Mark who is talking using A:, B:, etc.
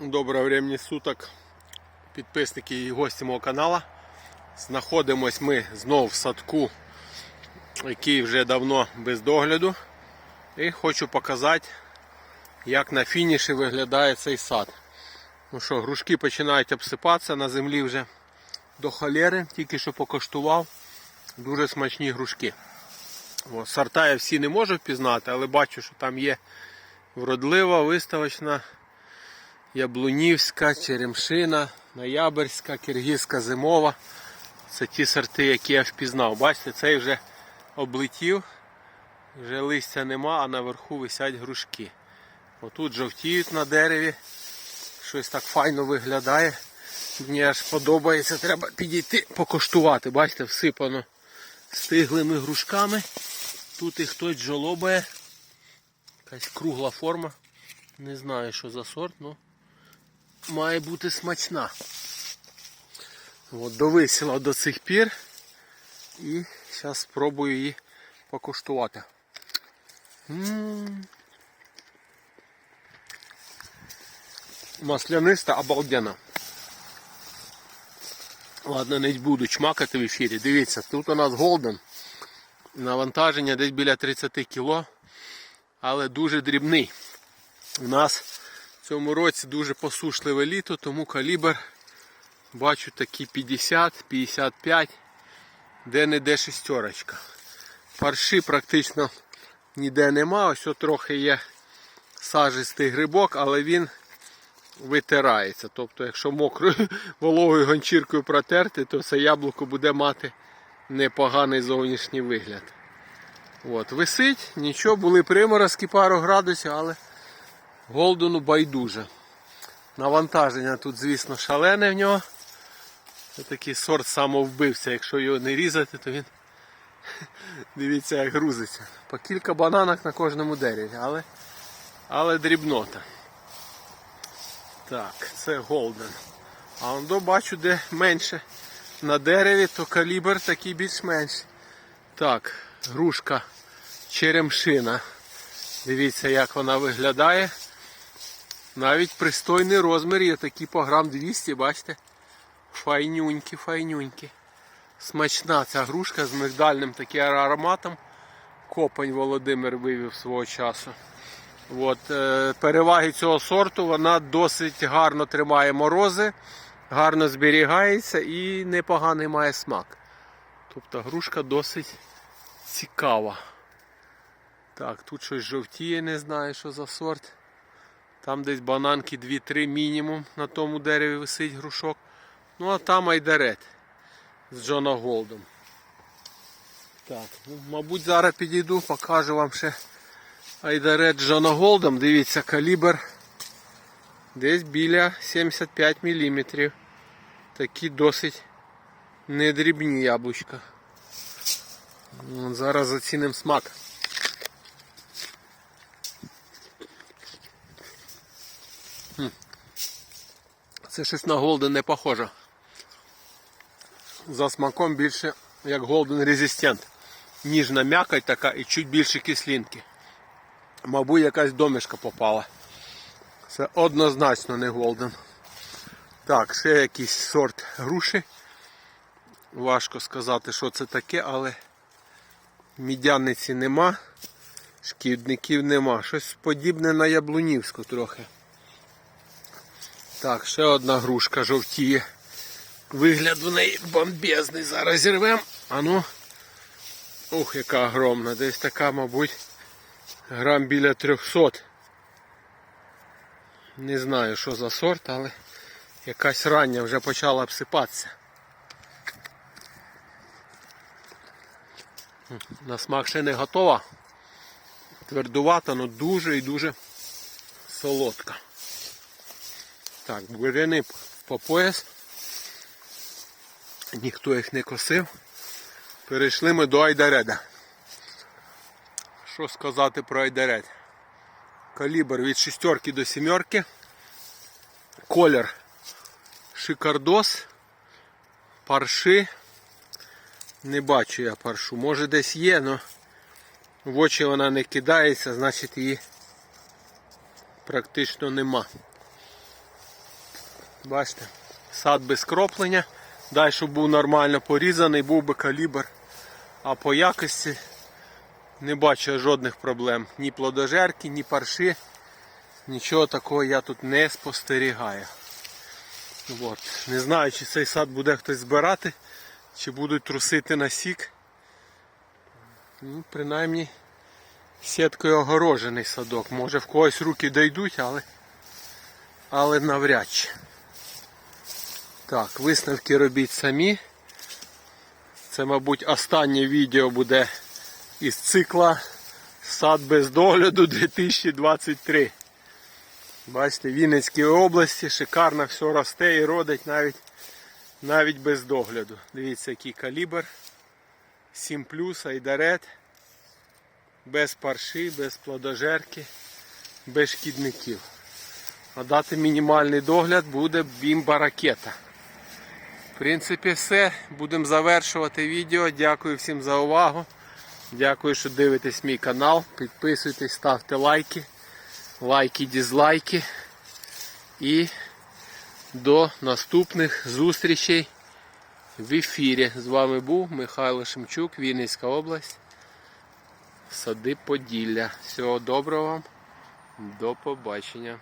A: Доброго времени суток, підписники і гості мого каналу. Знаходимось ми знову в садку, який вже давно без догляду. І хочу показати, як на фініші виглядає цей сад. Ну що, грушки починають обсипатися на землі вже до холери, тільки що покоштував. Дуже смачні грушки. О, сорта я всі не можу впізнати, але бачу, що там є вродлива, виставочна. Яблунівська, Черемшина, Ноябрьська, Киргизька зимова. Це ті сорти, які я впізнав. Бачите, цей вже облетів, вже листя нема, а наверху висять грушки. Отут жовтіють на дереві. Щось так файно виглядає. Мені аж подобається, треба підійти покоштувати. Бачите, всипано стиглими грушками. Тут їх хтось жолобає. Якась кругла форма. Не знаю, що за сорт, але має бути смачна. От, довисіла до цих пір. І зараз спробую її покуштувати. Масляниста обалденна. Ладно, не буду чмакати в ефірі. Дивіться, тут у нас голден. Навантаження десь біля 30 кг, але дуже дрібний. У нас цьому році дуже посушливе літо, тому калібр бачу такі 50-55, де не де шестерочка. Парши практично ніде нема, ось трохи є сажистий грибок, але він витирається. Тобто, якщо мокрою вологою гончіркою протерти, то це яблуко буде мати непоганий зовнішній вигляд. От, Висить, нічого, були приморозки пару градусів, але Голдену байдуже. Навантаження тут, звісно, шалене в нього. Це такий сорт самовбивця. Якщо його не різати, то він дивіться як грузиться. По кілька бананок на кожному дереві, але, але дрібнота. Так, це голден. А он до бачу, де менше на дереві, то калібр такий більш-менш. Так, грушка черемшина. Дивіться, як вона виглядає. Навіть пристойний розмір є такі по грам 200, бачите? Файнюнькі, файнюнькі. Смачна ця грушка з мигдальним таким ароматом. Копань Володимир вивів свого часу. От, е, переваги цього сорту вона досить гарно тримає морози, гарно зберігається і непоганий має смак. Тобто грушка досить цікава. Так, тут щось жовтіє, не знаю, що за сорт. Там десь бананки 2-3 мінімум на тому дереві висить грушок. Ну а там айдарет з Джона Голдом. Так, ну, мабуть, зараз підійду, покажу вам ще айдарет з Джона Голдом. Дивіться, калібр десь біля 75 мм. Такі досить недрібні яблучка. Зараз зацінимо смак. Це щось на Голден не похоже. За смаком більше як Golden Resistant. Ніжна м'якоть така і чуть більше кислинки. Мабуть, якась домішка попала. Це однозначно не Голден. Так, ще якийсь сорт груші. Важко сказати, що це таке, але мідяниці нема, шкідників нема. Щось подібне на яблунівську трохи. Так, ще одна грушка жовтіє. Вигляд в неї бомбезний. Зараз зірвемо. А ну. Ух, яка огромна. Десь така, мабуть, грам біля 300. Не знаю, що за сорт, але якась рання вже почала обсипатися. На смак ще не готова. Твердувата, але дуже і дуже солодка. Так, буряни по пояс. Ніхто їх не косив. Перейшли ми до Айдареда. Що сказати про Айдаред? Калібр від шістерки до сімерки. Колір шикардос. Парши. Не бачу я паршу. Може десь є, але в очі вона не кидається, значить її практично нема. Бачите, сад без кроплення. Дай, щоб був нормально порізаний, був би калібр. А по якості не бачу жодних проблем. Ні плодожерки, ні парши. Нічого такого я тут не спостерігаю. От. Не знаю, чи цей сад буде хтось збирати, чи будуть трусити на сік. Ну, принаймні сіткою огорожений садок. Може в когось руки дійдуть, але, але навряд чи. Так, висновки робіть самі. Це, мабуть, останнє відео буде із цикла Сад без догляду 2023. Бачите, в Вінницькій області шикарно все росте і родить навіть, навіть без догляду. Дивіться, який калібр. 7 плюс, айдарет. Без парши, без плодожерки, без шкідників. А дати мінімальний догляд буде бімба ракета. В принципі, все. Будемо завершувати відео. Дякую всім за увагу. Дякую, що дивитесь мій канал. Підписуйтесь, ставте лайки, лайки, дізлайки. І до наступних зустрічей в ефірі. З вами був Михайло Шемчук, Вінницька область. Сади Поділля. Всього доброго вам. До побачення.